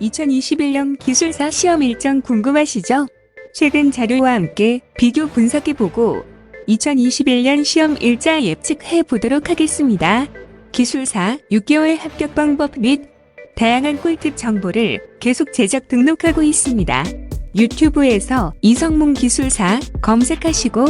2021년 기술사 시험 일정 궁금하시죠? 최근 자료와 함께 비교 분석해 보고 2021년 시험 일자 예측해 보도록 하겠습니다. 기술사 6개월 합격 방법 및 다양한 꿀팁 정보를 계속 제작 등록하고 있습니다. 유튜브에서 이성문 기술사 검색하시고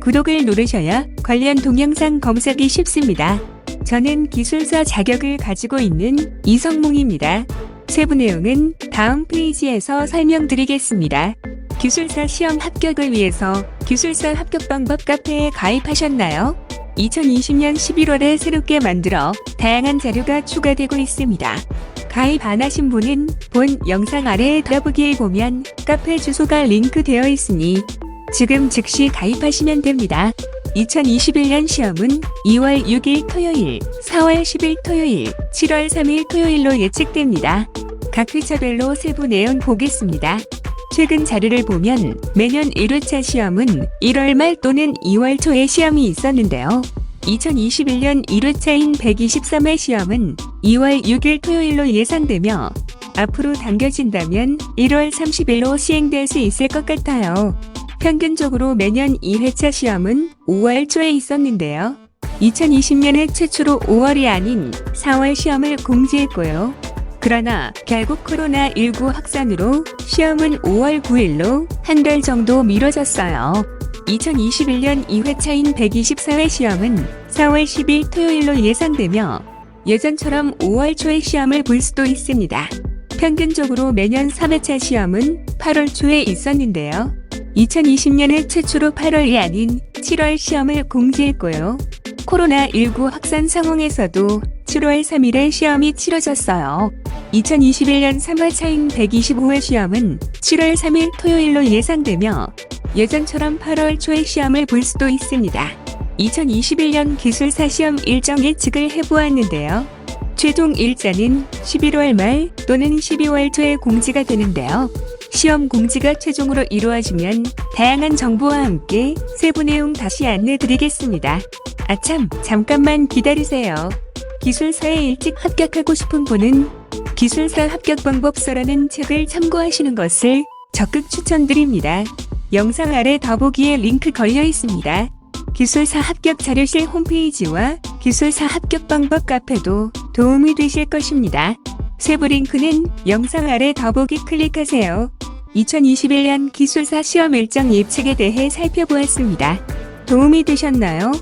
구독을 누르셔야 관련 동영상 검색이 쉽습니다. 저는 기술사 자격을 가지고 있는 이성몽입니다. 세부 내용은 다음 페이지에서 설명드리겠습니다. 기술사 시험 합격을 위해서 기술사 합격 방법 카페에 가입하셨나요? 2020년 11월에 새롭게 만들어 다양한 자료가 추가되고 있습니다. 가입 안 하신 분은 본 영상 아래에 들어보기에 보면 카페 주소가 링크되어 있으니 지금 즉시 가입하시면 됩니다. 2021년 시험은 2월 6일 토요일, 4월 10일 토요일, 7월 3일 토요일로 예측됩니다. 각 회차별로 세부 내용 보겠습니다. 최근 자료를 보면 매년 1회차 시험은 1월 말 또는 2월 초에 시험이 있었는데요. 2021년 1회차인 123회 시험은 2월 6일 토요일로 예상되며 앞으로 당겨진다면 1월 30일로 시행될 수 있을 것 같아요. 평균적으로 매년 2회차 시험은 5월 초에 있었는데요. 2020년에 최초로 5월이 아닌 4월 시험을 공지했고요. 그러나 결국 코로나19 확산으로 시험은 5월 9일로 한 달 정도 미뤄졌어요. 2021년 2회차인 124회 시험은 4월 10일 토요일로 예상되며 예전처럼 5월 초에 시험을 볼 수도 있습니다. 평균적으로 매년 3회차 시험은 8월 초에 있었는데요. 2020년에 최초로 8월이 아닌 7월 시험을 공지했고요. 코로나19 확산 상황에서도 7월 3일에 시험이 치러졌어요. 2021년 3회차인 125회 시험은 7월 3일 토요일로 예상되며 예전처럼 8월 초에 시험을 볼 수도 있습니다. 2021년 기술사 시험 일정 예측을 해보았는데요. 최종 일자는 11월 말 또는 12월 초에 공지가 되는데요. 시험 공지가 최종으로 이루어지면 다양한 정보와 함께 세부 내용 다시 안내드리겠습니다. 아참, 잠깐만 기다리세요. 기술사에 일찍 합격하고 싶은 분은 기술사 합격 방법서라는 책을 참고하시는 것을 적극 추천드립니다. 영상 아래 더보기에 링크 걸려 있습니다. 기술사 합격 자료실 홈페이지와 기술사 합격 방법 카페도 도움이 되실 것입니다. 세부 링크는 영상 아래 더보기 클릭하세요. 2021년 기술사 시험 일정 예측에 대해 살펴보았습니다. 도움이 되셨나요?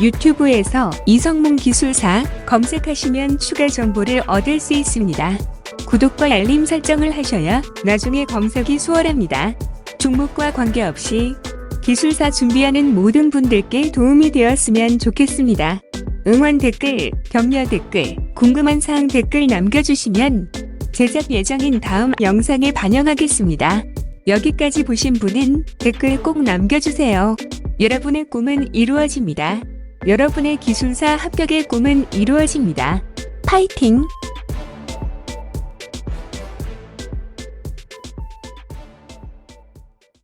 유튜브에서 이성문 기술사 검색하시면 추가 정보를 얻을 수 있습니다. 구독과 알림 설정을 하셔야 나중에 검색이 수월합니다. 종목과 관계없이 기술사 준비하는 모든 분들께 도움이 되었으면 좋겠습니다. 응원 댓글, 격려 댓글, 궁금한 사항 댓글 남겨주시면 제작 예정인 다음 영상에 반영하겠습니다. 여기까지 보신 분은 댓글 꼭 남겨주세요. 여러분의 꿈은 이루어집니다. 여러분의 기술사 합격의 꿈은 이루어집니다. 파이팅!